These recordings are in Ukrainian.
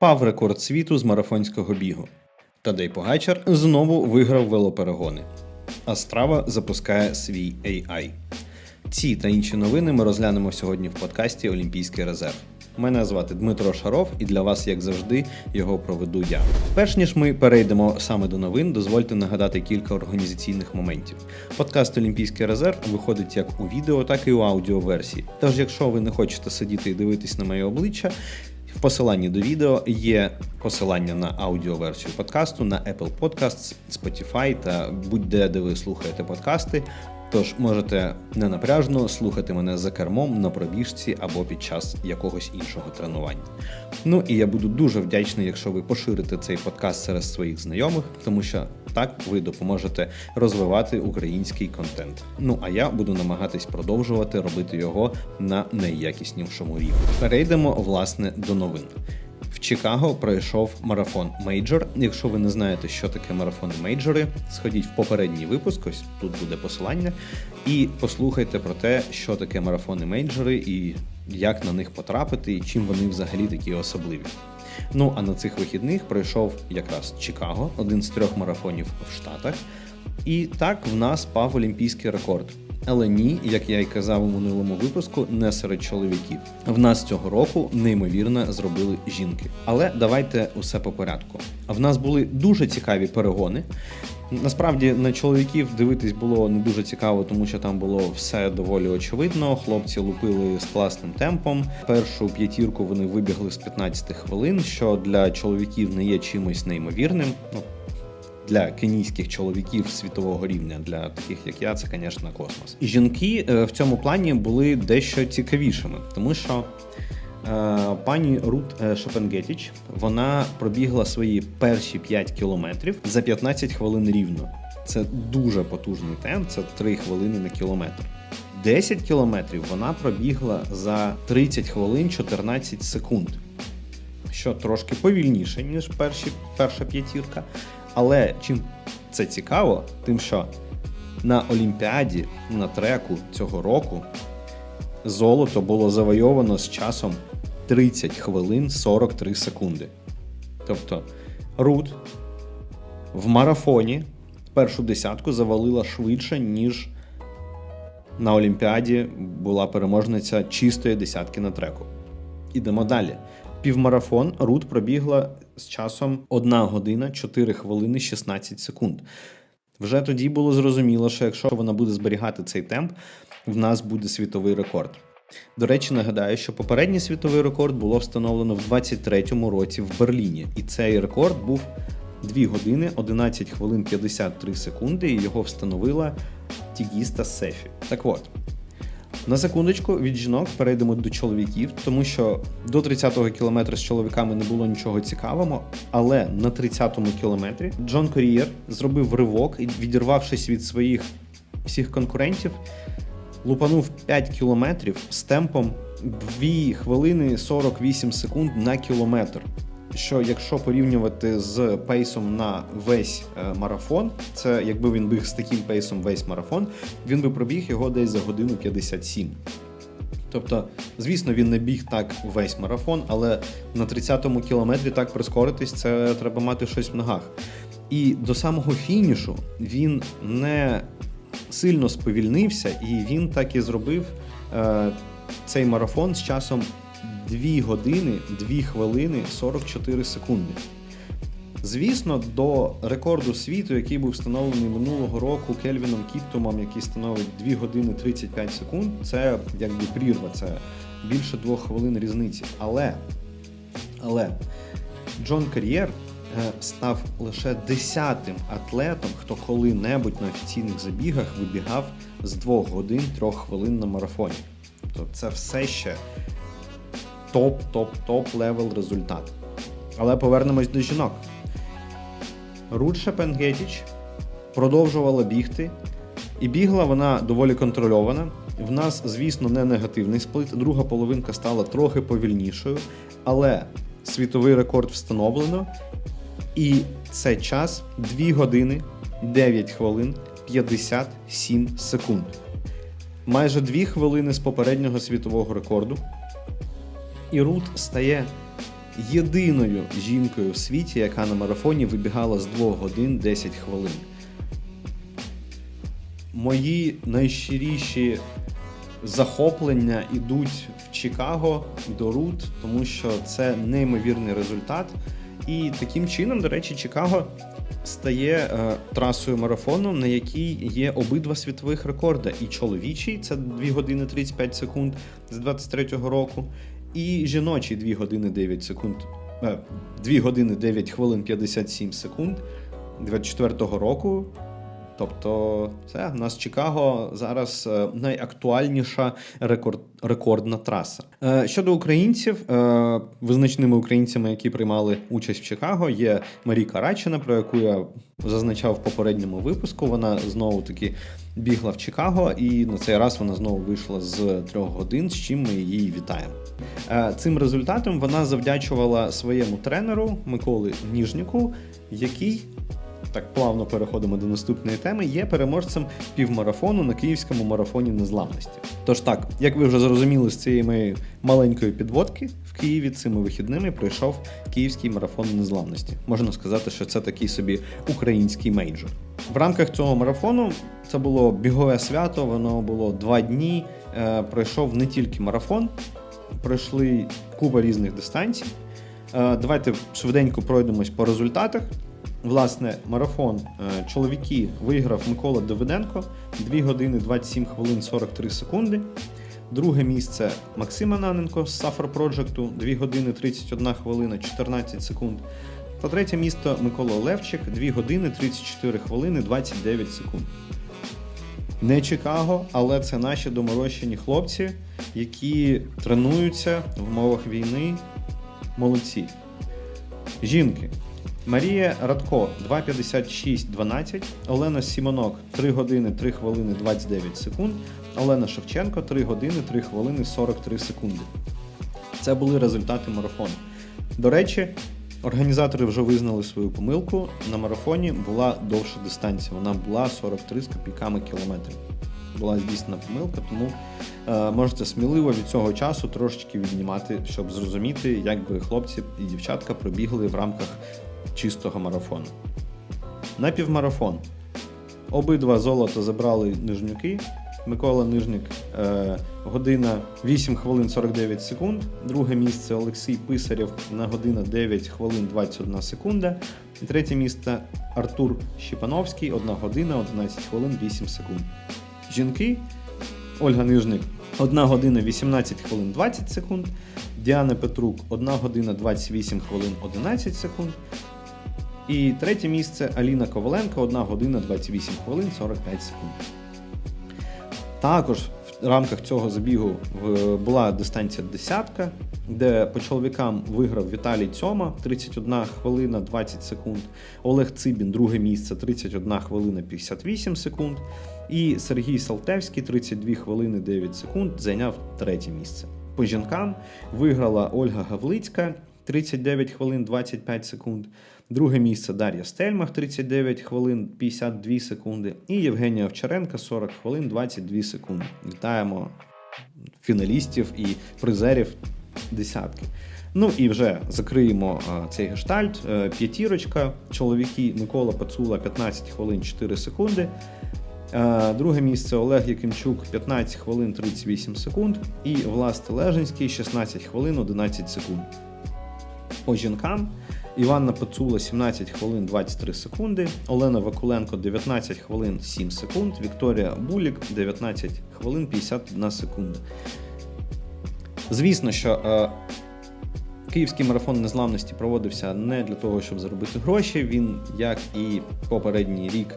Пав рекорд світу з марафонського бігу. Тадей Погачар знову виграв велоперегони. А страва запускає свій AI. Ці та інші новини ми розглянемо сьогодні в подкасті Олімпійський резерв. Мене звати Дмитро Шаров, і для вас, як завжди, його проведу я. Перш ніж ми перейдемо саме до новин, дозвольте нагадати кілька організаційних моментів. Подкаст Олімпійський резерв виходить як у відео, так і у аудіоверсії. Тож, якщо ви не хочете сидіти і дивитись на моє обличчя, в посиланні до відео є посилання на аудіоверсію подкасту на Apple Podcasts, Spotify та будь-де, де ви слухаєте подкасти. Тож можете ненапряжно слухати мене за кермом на пробіжці або під час якогось іншого тренування. Ну і я буду дуже вдячний, якщо ви поширите цей подкаст серед своїх знайомих, тому що так ви допоможете розвивати український контент. Ну а я буду намагатись продовжувати робити його на найякіснішому рівні. Перейдемо власне до новин. В Чикаго пройшов марафон мейджор. Якщо ви не знаєте, що таке марафони мейджори, сходіть в попередній випуск, ось тут буде посилання, і послухайте про те, що таке марафони мейджори і як на них потрапити, і чим вони взагалі такі особливі. Ну а на цих вихідних пройшов якраз Чикаго, один з трьох марафонів в Штатах. І так в нас пав олімпійський рекорд. Але ні, як я й казав у минулому випуску, не серед чоловіків. В нас цього року неймовірно зробили жінки. Але давайте усе по порядку. В нас були дуже цікаві перегони. Насправді на чоловіків дивитись було не дуже цікаво, тому що там було все доволі очевидно. Хлопці лупили з класним темпом. Першу п'ятірку вони вибігли з 15 хвилин, що для чоловіків не є чимось неймовірним. Для кенійських чоловіків світового рівня, для таких як я, це, звісно, космос. І жінки е, в цьому плані були дещо цікавішими, тому що. Е, пані Рут е, Шопенгетіч вона пробігла свої перші 5 кілометрів за 15 хвилин рівно. Це дуже потужний темп, це 3 хвилини на кілометр. 10 кілометрів вона пробігла за 30 хвилин 14 секунд, що трошки повільніше, ніж перші, перша п'ятірка. Але чим це цікаво, тим, що на Олімпіаді на треку цього року золото було завойовано з часом 30 хвилин 43 секунди. Тобто Рут в марафоні першу десятку завалила швидше, ніж на Олімпіаді була переможниця чистої десятки на треку. Ідемо далі. Півмарафон Рут пробігла з часом 1 година 4 хвилини 16 секунд. Вже тоді було зрозуміло, що якщо вона буде зберігати цей темп, в нас буде світовий рекорд. До речі, нагадаю, що попередній світовий рекорд було встановлено в 23-му році в Берліні, і цей рекорд був 2 години 11 хвилин 53 секунди, і його встановила Тігіста Сефі. Так от. На секундочку від жінок перейдемо до чоловіків, тому що до 30-го кілометра з чоловіками не було нічого цікавого. Але на 30-му кілометрі Джон Корієр зробив ривок і, відірвавшись від своїх всіх конкурентів, лупанув 5 кілометрів з темпом 2 хвилини 48 секунд на кілометр що якщо порівнювати з пейсом на весь е, марафон, це якби він біг з таким пейсом весь марафон, він би пробіг його десь за годину 57. Тобто, звісно, він не біг так весь марафон, але на 30-му кілометрі так прискоритись, це треба мати щось в ногах. І до самого фінішу він не сильно сповільнився, і він так і зробив е, цей марафон з часом 2 години, 2 хвилини 44 секунди. Звісно, до рекорду світу, який був встановлений минулого року Кельвіном Кіптумом, який становить 2 години 35 секунд, це якби прірва, це більше 2 хвилин різниці. Але але Джон Кар'єр е, став лише десятим атлетом, хто коли-небудь на офіційних забігах вибігав з 2 годин 3 хвилин на марафоні. Тобто це все ще топ-топ-топ левел результат. Але повернемось до жінок. Рут Шепенгетіч продовжувала бігти, і бігла вона доволі контрольована. В нас, звісно, не негативний сплит. Друга половинка стала трохи повільнішою, але світовий рекорд встановлено. І це час 2 години 9 хвилин 57 секунд. Майже 2 хвилини з попереднього світового рекорду. І Рут стає єдиною жінкою в світі, яка на марафоні вибігала з 2 годин 10 хвилин. Мої найщиріші захоплення йдуть в Чикаго до Рут, тому що це неймовірний результат. І таким чином, до речі, Чикаго стає е, трасою марафону, на якій є обидва світових рекорди. І чоловічий це 2 години 35 секунд з 23-го року, і жіночі 2 години 9 секунд. Е, 2 години 9 хвилин 57 секунд 24-го року. Тобто, це в нас Чикаго зараз е, найактуальніша рекорд, рекордна траса. Е, Щодо українців, е, визначними українцями, які приймали участь в Чикаго, є Маріка Рачина, про яку я зазначав в попередньому випуску. Вона знову таки бігла в Чикаго, і на цей раз вона знову вийшла з трьох годин, з чим ми її вітаємо. Цим результатом вона завдячувала своєму тренеру Миколи Ніжніку, який так плавно переходимо до наступної теми, є переможцем півмарафону на київському марафоні незламності. Тож так, як ви вже зрозуміли з цієї моєї маленької підводки, в Києві цими вихідними пройшов київський марафон незламності. Можна сказати, що це такий собі український мейджор. В рамках цього марафону це було бігове свято, воно було два дні. Е, пройшов не тільки марафон, пройшли купа різних дистанцій. Е, Давайте швиденько пройдемось по результатах. Власне, марафон е, чоловіки виграв Микола Давиденко 2 години 27 хвилин 43 секунди. Друге місце Максим Ананенко з Suffer Project 2 години 31 хвилина 14 секунд. Та третє місто Микола Левчик 2 години 34 хвилини 29 секунд. Не Чикаго, але це наші доморощені хлопці, які тренуються в умовах війни. Молодці. Жінки. Марія Радко 2.56.12, Олена Сімонок 3 години 3 хвилини 29 секунд, Олена Шевченко 3 години 3 хвилини 43 секунди. Це були результати марафону. До речі, організатори вже визнали свою помилку. На марафоні була довша дистанція. Вона була 43 з копійками кілометрів. Була здійснена помилка, тому е, можете сміливо від цього часу трошечки віднімати, щоб зрозуміти, як би хлопці і дівчатка пробігли в рамках чистого марафону. На півмарафон. Обидва золото забрали нижнюки. Микола Нижник е, година 8 хвилин 49 секунд. Друге місце Олексій Писарєв на година 9 хвилин 21 секунда. І третє місце Артур Щепановський 1 година 11 хвилин 8 секунд. Жінки Ольга Нижник 1 година 18 хвилин 20 секунд. Діана Петрук 1 година 28 хвилин 11 секунд. І третє місце Аліна Коваленко 1 година 28 хвилин 45 секунд. Також в рамках цього забігу була дистанція десятка, де по чоловікам виграв Віталій Цьома 31 хвилина 20 секунд, Олег Цибін друге місце 31 хвилина 58 секунд. І Сергій Салтевський 32 хвилини 9 секунд зайняв третє місце. По жінкам виграла Ольга Гавлицька 39 хвилин 25 секунд. Друге місце Дар'я Стельмах 39 хвилин 52 секунди. І Євгенія Овчаренка 40 хвилин 22 секунди. Вітаємо фіналістів і призерів десятки. Ну і вже закриємо а, цей гештальт. Е, П'ятірочка. Чоловіки Микола Пацула 15 хвилин 4 секунди. Е, Друге місце Олег Якимчук 15 хвилин 38 секунд. І Влас Тележинський 16 хвилин 11 секунд. По жінкам Іванна Пацула 17 хвилин 23 секунди, Олена Вакуленко 19 хвилин 7 секунд, Вікторія Булік 19 хвилин 51 секунда. Звісно, що е, Київський марафон незламності проводився не для того, щоб заробити гроші. Він, як і попередній рік,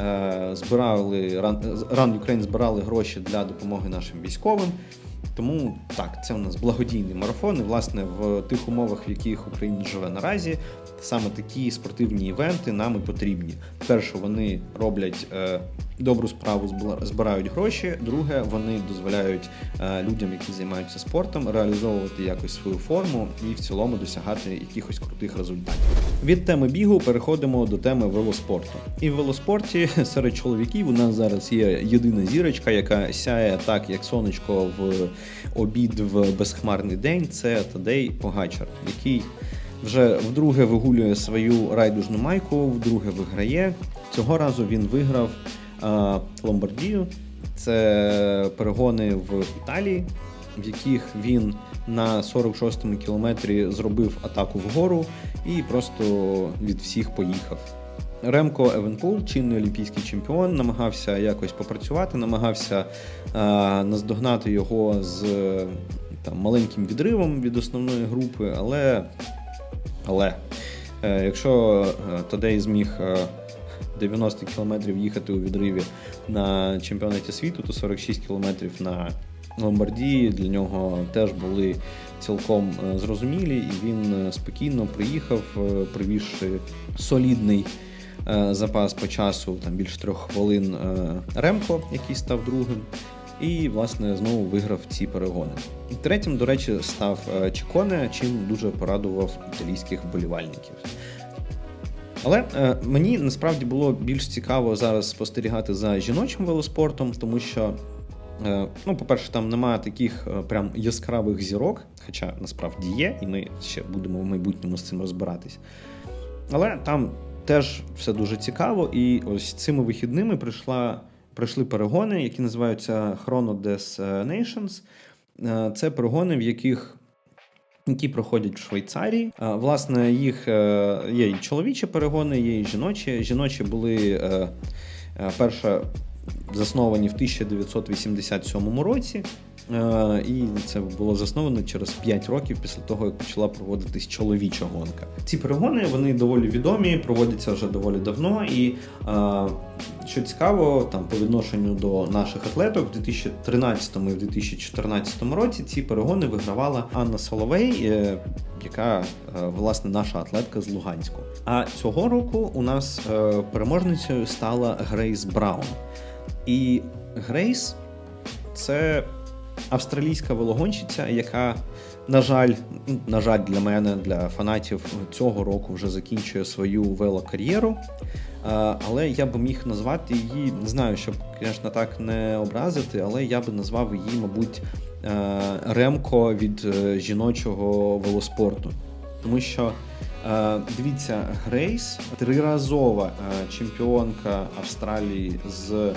е, збирали Run Ukraine збирали гроші для допомоги нашим військовим. Тому так, це у нас благодійний марафон. І власне в тих умовах, в яких Україна живе наразі, саме такі спортивні івенти нам і потрібні. Перше, вони роблять е, добру справу збирають гроші. Друге, вони дозволяють е, людям, які займаються спортом, реалізовувати якось свою форму і в цілому досягати якихось крутих результатів. Від теми бігу переходимо до теми велоспорту. І в велоспорті серед чоловіків у нас зараз є єдина зірочка, яка сяє так, як сонечко в обід в безхмарний день. Це Тадей Погачар, який вже вдруге вигулює свою райдужну майку, вдруге виграє. Цього разу він виграв а, Ломбардію. Це перегони в Італії, в яких він на 46-му кілометрі зробив атаку вгору і просто від всіх поїхав. Ремко Евенпул, чинний олімпійський чемпіон, намагався якось попрацювати, намагався а, наздогнати його з там, маленьким відривом від основної групи, але, але е, якщо е, Тадей зміг е, 90 кілометрів їхати у відриві на чемпіонаті світу, то 46 кілометрів на Ломбардії для нього теж були цілком е, зрозумілі, і він е, спокійно приїхав, е, привізши солідний е, запас по часу, там більше трьох хвилин е, Ремко, який став другим. І, власне, знову виграв ці перегони. І третім, до речі, став е, Чіконе, чим дуже порадував італійських вболівальників. Але е, мені насправді було більш цікаво зараз спостерігати за жіночим велоспортом, тому що, е, ну, по-перше, там немає таких е, прям яскравих зірок, хоча насправді є, і ми ще будемо в майбутньому з цим розбиратись. Але там теж все дуже цікаво, і ось цими вихідними прийшла, прийшли перегони, які називаються Chrono Des Nations. Е, Це перегони, в яких які проходять в Швейцарії. А, Власне, їх е, є і чоловічі перегони, є і жіночі. Жіночі були е, е, перша засновані в 1987 році. Е, І це було засновано через 5 років після того, як почала проводитись чоловіча гонка. Ці перегони вони доволі відомі, проводяться вже доволі давно. І е, що цікаво, там по відношенню до наших атлеток, в 2013 і в 2014 році ці перегони вигравала Анна Соловей, е, яка власне наша атлетка з Луганську. А цього року у нас переможницею стала Грейс Браун. І Грейс це австралійська велогонщиця, яка, на жаль, на жаль, для мене, для фанатів цього року вже закінчує свою велокар'єру. Але я би міг назвати її, не знаю, щоб, звісно, так не образити, але я би назвав її, мабуть, е, ремко від е, жіночого велоспорту. Тому що е, дивіться, Грейс триразова чемпіонка Австралії з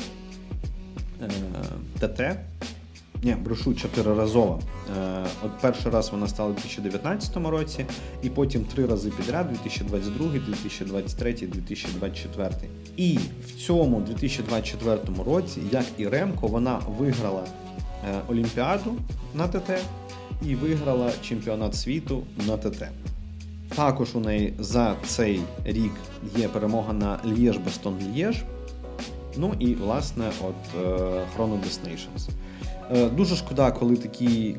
ТТ. Ні, брошу чотириразова. Е, От перший раз вона стала у 2019 році, і потім три рази підряд 2022, 2023, 2024. І в цьому 2024 році, як і Ремко, вона виграла е, Олімпіаду на ТТ і виграла чемпіонат світу на ТТ. Також у неї за цей рік є перемога на Лєж Бастон Лєж. Ну і власне, от е, Chrono Destinations. Е, Дуже шкода, коли такі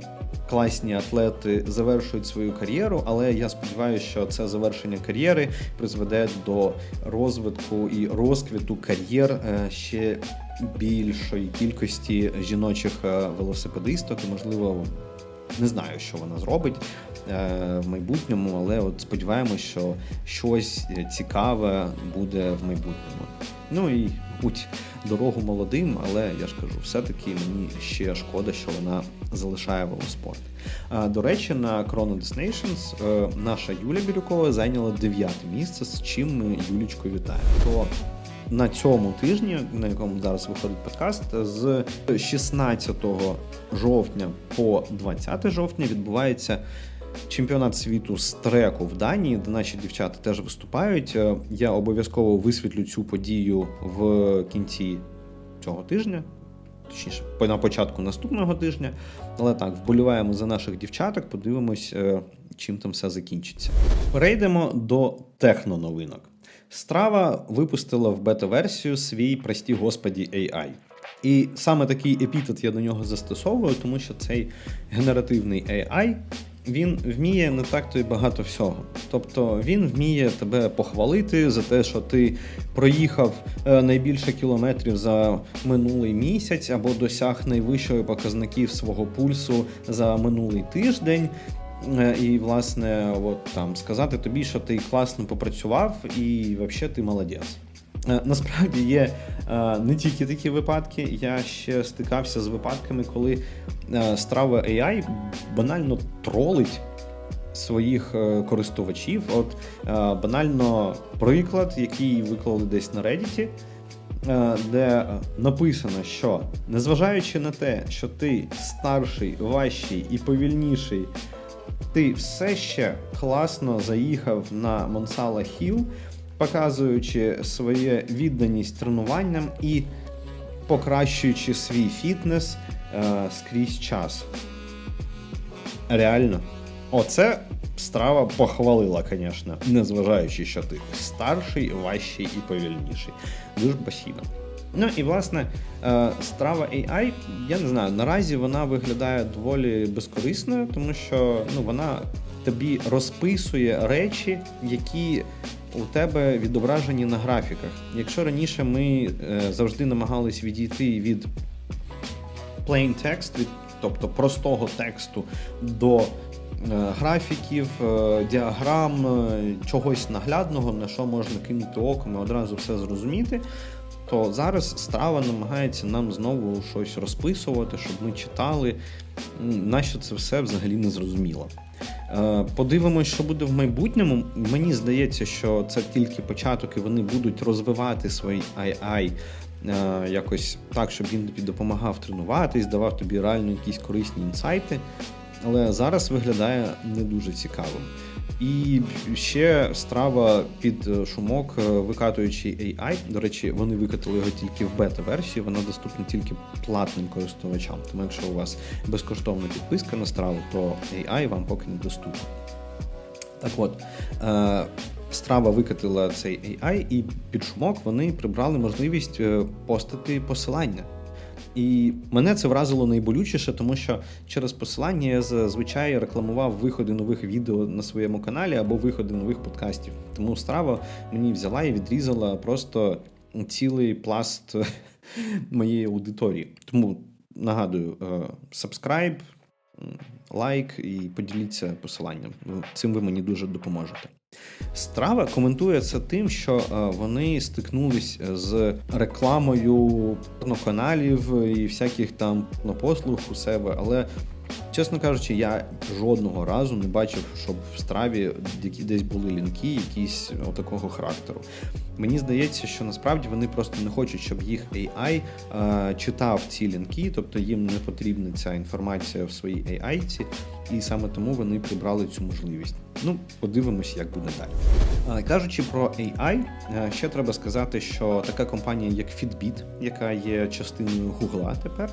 класні атлети завершують свою кар'єру, але я сподіваюся, що це завершення кар'єри призведе до розвитку і розквіту кар'єр е, ще більшої кількості жіночих е, велосипедисток. Можливо, не знаю, що вона зробить в майбутньому, але от сподіваємось, що щось цікаве буде в майбутньому. Ну і мабуть, дорогу молодим, але я ж кажу, все-таки мені ще шкода, що вона залишає велоспорт. До речі, на Chrono Destinations е, наша Юля Бірюкова зайняла дев'яте місце, з чим ми Юлічку вітаємо. То на цьому тижні, на якому зараз виходить подкаст, з 16 жовтня по 20 жовтня відбувається чемпіонат світу з треку в Данії, де наші дівчата теж виступають. Е, Я обов'язково висвітлю цю подію в кінці цього тижня. Точніше, на початку наступного тижня. Але так, вболіваємо за наших дівчаток, подивимось, е, чим там все закінчиться. Перейдемо до техноновинок. Страва випустила в бета-версію свій прості господі AI. І саме такий епітет я до нього застосовую, тому що цей генеративний AI він вміє не так то й багато всього. Тобто він вміє тебе похвалити за те, що ти проїхав е, найбільше кілометрів за минулий місяць або досяг найвищої показників свого пульсу за минулий тиждень. Е, І, власне, от там сказати тобі, що ти класно попрацював, і взагалі ти молодець. Е, Насправді є е, не тільки такі випадки, я ще стикався з випадками, коли е, страва AI банально тролить своїх е, користувачів. От е, банально приклад, який виклали десь на Reddit, е, де е, написано, що незважаючи на те, що ти старший, важчий і повільніший, ти все ще класно заїхав на Монсала Хіл, показуючи своє відданість тренуванням і покращуючи свій фітнес е, скрізь час. Реально. Оце страва похвалила, звісно, незважаючи, що ти старший, важчий і повільніший. Дуже спасибо. Ну і власне е, страва AI, я не знаю, наразі вона виглядає доволі безкорисною, тому що ну, вона тобі розписує речі, які у тебе відображені на графіках. Якщо раніше ми е, завжди намагались відійти від plain text, від, тобто простого тексту до е, графіків, е, діаграм, чогось наглядного, на що можна кинути оком і одразу все зрозуміти. То зараз страва намагається нам знову щось розписувати, щоб ми читали. Нащо це все взагалі не зрозуміло. Е, Подивимось, що буде в майбутньому. Мені здається, що це тільки початок, і вони будуть розвивати свій AI е, якось так, щоб він тобі допомагав тренуватись, давав тобі реально якісь корисні інсайти. Але зараз виглядає не дуже цікавим. І ще страва під е, шумок, е, викатуючи AI. До речі, вони викатили його тільки в бета-версії, вона доступна тільки платним користувачам. Тому якщо у вас безкоштовна підписка на страву, то AI вам поки не доступна. Так от, е, страва викатила цей AI, і під шумок вони прибрали можливість постати посилання. І мене це вразило найболючіше, тому що через посилання я зазвичай рекламував виходи нових відео на своєму каналі або виходи нових подкастів. Тому страва мені взяла і відрізала просто цілий пласт моєї аудиторії. Тому нагадую, е, subscribe, лайк і поділіться посиланням. Ну, Цим ви мені дуже допоможете. Страва коментує це тим, що е, вони стикнулись з рекламою каналів і всяких там послуг у себе, але. Чесно кажучи, я жодного разу не бачив, щоб в страві десь були лінки, якісь такого характеру. Мені здається, що насправді вони просто не хочуть, щоб їх AI е, читав ці лінки, тобто їм не потрібна ця інформація в своїй AI, і саме тому вони прибрали цю можливість. Ну, подивимось, як буде далі. А, Кажучи про AI, е, ще треба сказати, що така компанія, як Fitbit, яка є частиною Google тепер,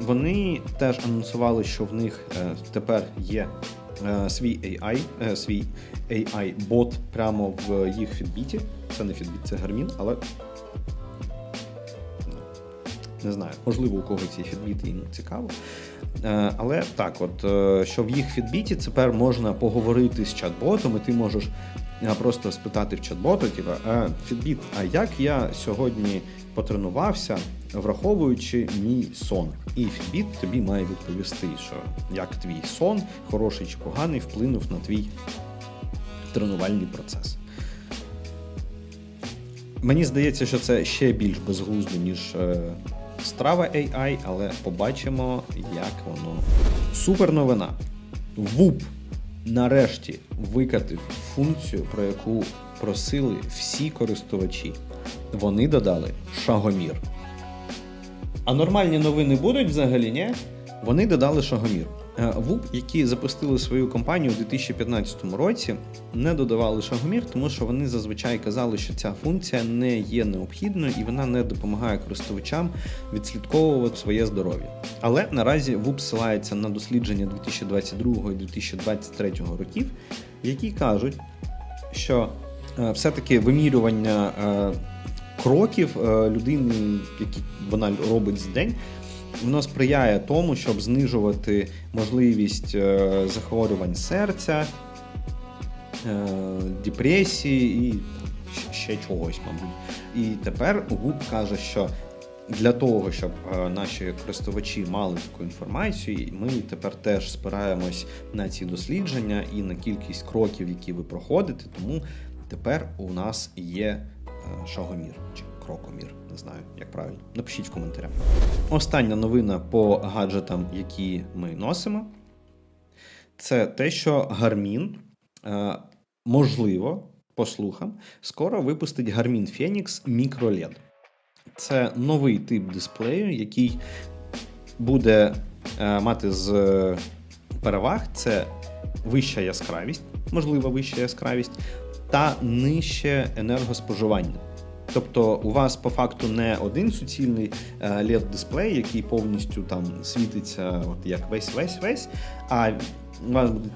вони теж анонсували, що в них е, тепер є е, свій AI, е, свій AI-бот прямо в їх Fitbit. Це не Fitbit, це Garmin, але не знаю, можливо, у когось є Fitbit і не цікаво. Е, Але так, от що в їх Fitbit тепер можна поговорити з чат-ботом, і ти можеш просто спитати в чат-бота, типу, «Е, Fitbit, а як я сьогодні потренувався, враховуючи мій сон? І Fitbit тобі має відповісти, що як твій сон, хороший чи поганий, вплинув на твій тренувальний процес. Мені здається, що це ще більш безглуздо, ніж е, страва AI, але побачимо, як воно. Супер новина. Вуп нарешті викатив функцію, про яку просили всі користувачі. Вони додали шагомір. А нормальні новини будуть взагалі, ні? Вони додали шагомір. Е, ВУП, які запустили свою компанію у 2015 році, не додавали шагомір, тому що вони зазвичай казали, що ця функція не є необхідною і вона не допомагає користувачам відслідковувати своє здоров'я. Але наразі ВУП ссилається на дослідження 2022 і 2023 років, які кажуть, що е, все-таки вимірювання е, кроків е, людини, які вона робить за день, воно сприяє тому, щоб знижувати можливість е, захворювань серця, е, депресії і ще чогось, мабуть. І тепер ГУП каже, що для того, щоб наші користувачі мали таку інформацію, ми тепер теж спираємось на ці дослідження і на кількість кроків, які ви проходите. Тому тепер у нас є шагомір чи крокомір. Не знаю, як правильно. Напишіть в коментарях. Остання новина по гаджетам, які ми носимо, це те, що Garmin, е, можливо, по слухам, скоро випустить Garmin Phoenix Micro LED. Це новий тип дисплею, який буде е, мати з переваг: це вища яскравість, можливо, вища яскравість, та нижче енергоспоживання. Тобто у вас по факту не один суцільний е, led дисплей який повністю там світиться, от як весь весь весь, а у вас буде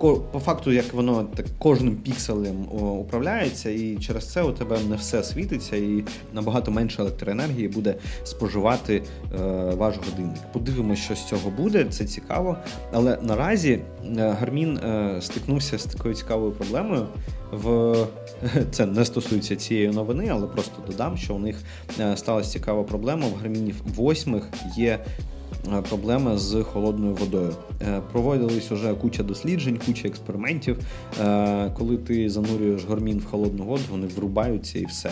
по факту, як воно так кожним пікселем управляється, і через це у тебе не все світиться, і набагато менше електроенергії буде споживати е, ваш годинник. Подивимося, що з цього буде. Це цікаво. Але наразі е, Гармін е, стикнувся з такою цікавою проблемою. В це не стосується цієї новини, але просто додам, що у них е, сталася цікава проблема. В гармінів восьмих є е, проблема з холодною водою. Е, Проводились уже куча досліджень, куча експериментів. Коли ти занурюєш гармін в холодну воду, вони врубаються і все.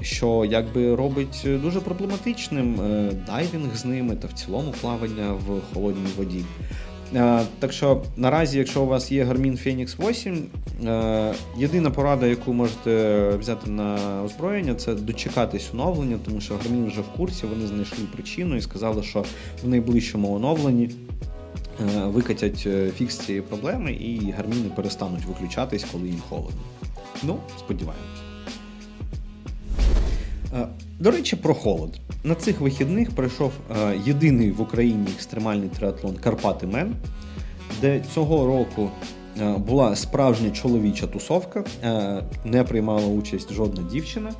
Що якби робить дуже проблематичним дайвінг з ними та в цілому плавання в холодній воді. Е, Так що наразі, якщо у вас є Garmin Phoenix 8, е, єдина порада, яку можете взяти на озброєння, це дочекатись оновлення, тому що Garmin вже в курсі, вони знайшли причину і сказали, що в найближчому оновленні е, викатять е, фікс цієї проблеми, і гарміни перестануть виключатись, коли їм холодно. Ну, сподіваємось. До речі, про холод. На цих вихідних пройшов е, єдиний в Україні екстремальний триатлон Карпати Мен, де цього року е, була справжня чоловіча тусовка, е, не приймала участь жодна дівчина.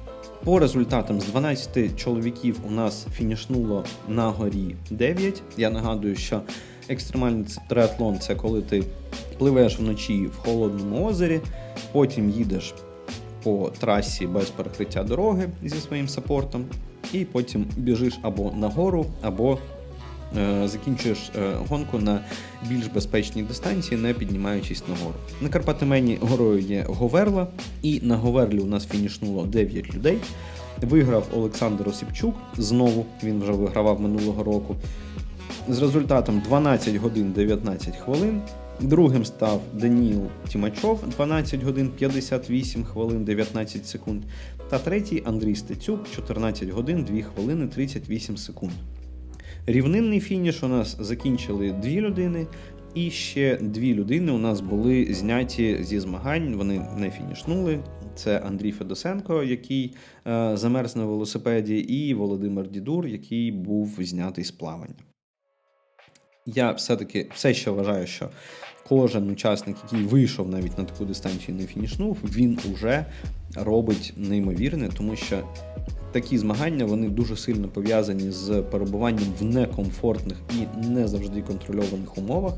По результатам з 12 чоловіків у нас фінішнуло на горі 9. Я нагадую, що екстремальний триатлон це коли ти пливеш вночі в холодному озері, потім їдеш по трасі без перекриття дороги зі своїм саппортом, і потім біжиш або на гору, або е, закінчуєш е, гонку на більш безпечній дистанції, не піднімаючись на гору. На Карпатимені горою є Говерла, і на Говерлі у нас фінішнуло 9 людей. Виграв Олександр Осипчук. Знову він вже вигравав минулого року. З результатом 12 годин 19 хвилин. Другим став Даніл Тімачов 12 годин 58 хвилин 19 секунд. Та третій Андрій Стецюк 14 годин 2 хвилини 38 секунд. Рівнинний фініш у нас закінчили дві людини, і ще дві людини у нас були зняті зі змагань. Вони не фінішнули. Це Андрій Федосенко, який е, замерз на велосипеді, і Володимир Дідур, який був знятий з плавання. Я все-таки все ще вважаю, що кожен учасник, який вийшов навіть на таку дистанцію не фінішнув, він уже робить неймовірне, тому що такі змагання вони дуже сильно пов'язані з перебуванням в некомфортних і не завжди контрольованих умовах.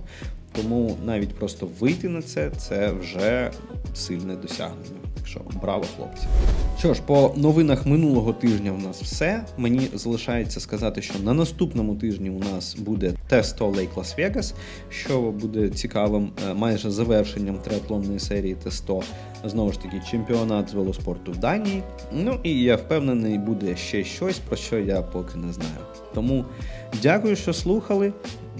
Тому навіть просто вийти на це це вже сильне досягнення. Так що браво, хлопці. Що ж, по новинах минулого тижня у нас все. Мені залишається сказати, що на наступному тижні у нас буде Т100 Lake Las Vegas, що буде цікавим е, майже завершенням триатлонної серії Т100. Знову ж таки, чемпіонат з велоспорту в Данії. Ну і я впевнений, буде ще щось, про що я поки не знаю. Тому дякую, що слухали.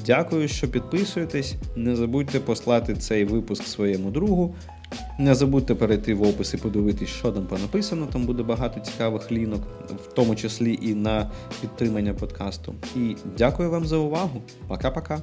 Дякую, що підписуєтесь. Не забудьте послати цей випуск своєму другу. Не забудьте перейти в опис і подивитись, що там понаписано. Там буде багато цікавих лінок, в тому числі і на підтримання подкасту. І дякую вам за увагу. Пока-пока.